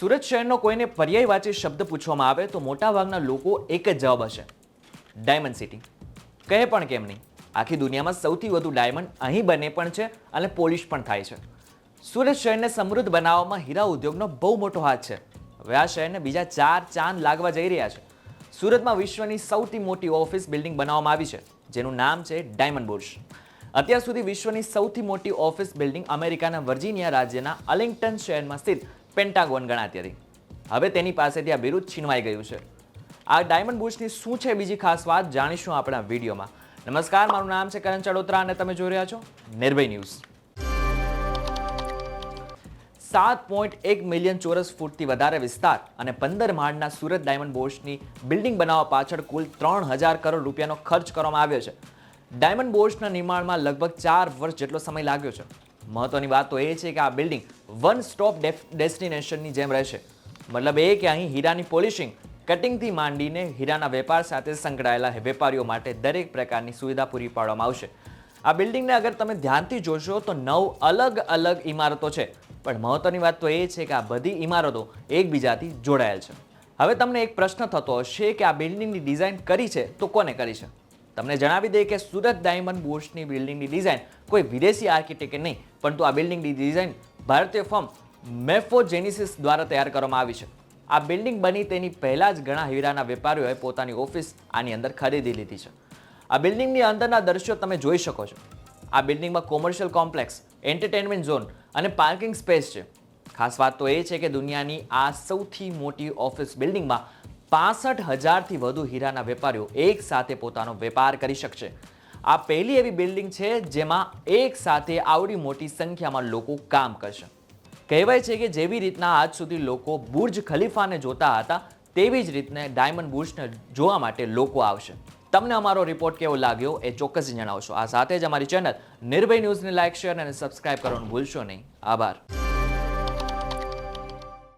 સુરત શહેરનો કોઈને પર્યાયવાચી શબ્દ પૂછવામાં આવે તો મોટાભાગના લોકો એક જ જવાબ હશે. ડાયમંડ સિટી કહે પણ કેમ નહીં? આખી દુનિયામાં સૌથી વધુ ડાયમંડ અહીં બને પણ છે અને પોલિશ પણ થાય છે. સુરત શહેરને સમૃદ્ધ બનાવવામાં હીરા ઉદ્યોગનો બહુ મોટો હાથ છે. હવે આ શહેરને બીજા ચાર ચાંદ લાગવા જઈ રહ્યા છે. સુરતમાં વિશ્વની સૌથી મોટી ઓફિસ બિલ્ડિંગ બનાવવામાં આવી છે, જેનું નામ છે ડાયમંડ બુર્જ અત્યાર સુધી વિશ્વની સૌથી મોટી ઓફિસ બિલ્ડિંગ અમેરિકાના વર્જિનિયા રાજ્યના અલિંગ્ટન શહેરમાં સ્થિત પેન્ટાગોન ગણાતી હતી. હવે તેની પાસેથી આ બિરુદ છીનવાઈ ગયું છે. આ ડાયમંડ બુશની શું છે બીજી ખાસ વાત જાણીશું આપણા વિડીયોમાં. નમસ્કાર, મારું નામ છે કરણ ચડોત્રા અને તમે જોઈ રહ્યા છો નિર્ભય ન્યૂઝ. સાત પોઈન્ટ એક મિલિયન ચોરસ ફૂટથી વધારે વિસ્તાર અને પંદર માળના સુરત ડાયમંડ બોર્સની બિલ્ડિંગ બનાવવા પાછળ કુલ ત્રણ હજાર કરોડ રૂપિયાનો ખર્ચ કરવામાં આવ્યો છે. ડાયમંડ બોર્સના નિર્માણમાં લગભગ ચાર વર્ષ જેટલો સમય લાગ્યો છે. મહત્વની વાત તો એ છે કે આ બિલ્ડિંગ વન સ્ટોપ ડેસ્ટિનેશનની જેમ રહેશે. મતલબ એ કે અહીં હીરાની પોલિશિંગ કટિંગથી માંડીને હીરાના વેપાર સાથે સંકળાયેલા વેપારીઓ માટે દરેક પ્રકારની સુવિધા પૂરી પાડવામાં આવશે. આ બિલ્ડિંગને અગર તમે ધ્યાનથી જોશો તો નવ અલગ અલગ ઇમારતો છે. પણ મહત્વની વાત તો એ છે કે આ બધી ઇમારતો એકબીજાથી જોડાયેલ છે. હવે તમને એક પ્રશ્ન થતો હશે કે આ બિલ્ડિંગની ડિઝાઇન કરી છે તો કોને કરી છે? તમને જણાવી દઈએ કે સુરત ડાયમંડ બોર્સની બિલ્ડિંગની ડિઝાઇન કોઈ વિદેશી આર્કિટેક્ટ નહીં, પરંતુ આ બિલ્ડિંગની ડિઝાઇન ભારતીય ફર્મ મેફોજેનિસિસ દ્વારા તૈયાર કરવામાં આવી છે. આ બિલ્ડિંગ બની તેની પહેલાં જ ઘણા હીરાના વેપારીઓએ પોતાની ઓફિસ આની અંદર ખરીદી લીધી છે. આ બિલ્ડિંગની અંદરના દ્રશ્યો તમે જોઈ શકો છો. આ બિલ્ડિંગમાં કોમર્શિયલ કોમ્પ્લેક્સ, એન્ટરટેનમેન્ટ ઝોન અને પાર્કિંગ સ્પેસ છે. ખાસ વાત તો એ છે કે દુનિયાની આ સૌથી મોટી ઓફિસ બિલ્ડિંગમાં પાસઠ હજારથી વધુ હીરાના વેપારીઓ એક સાથે પોતાનો વેપાર કરી શકશે. આ પહેલી એવી બિલ્ડિંગ છે જેમાં એક સાથે આવડી મોટી સંખ્યામાં લોકો કામ કરશે. કહેવાય છે કે જેવી રીતના આજ સુધી લોકો બુર્જ ખલીફાને જોતા હતા, તેવી જ રીતને ડાયમંડ બુર્જને જોવા માટે લોકો આવશે. તમને અમારો રિપોર્ટ કેવો લાગ્યો એ ચોક્કસ જણાવશો. આ સાથે જ અમારી ચેનલ નિર્ભય ન્યૂઝને લાઇક શેર અને સબસ્ક્રાઇબ કરવાનું ભૂલશો નહીં. આભાર.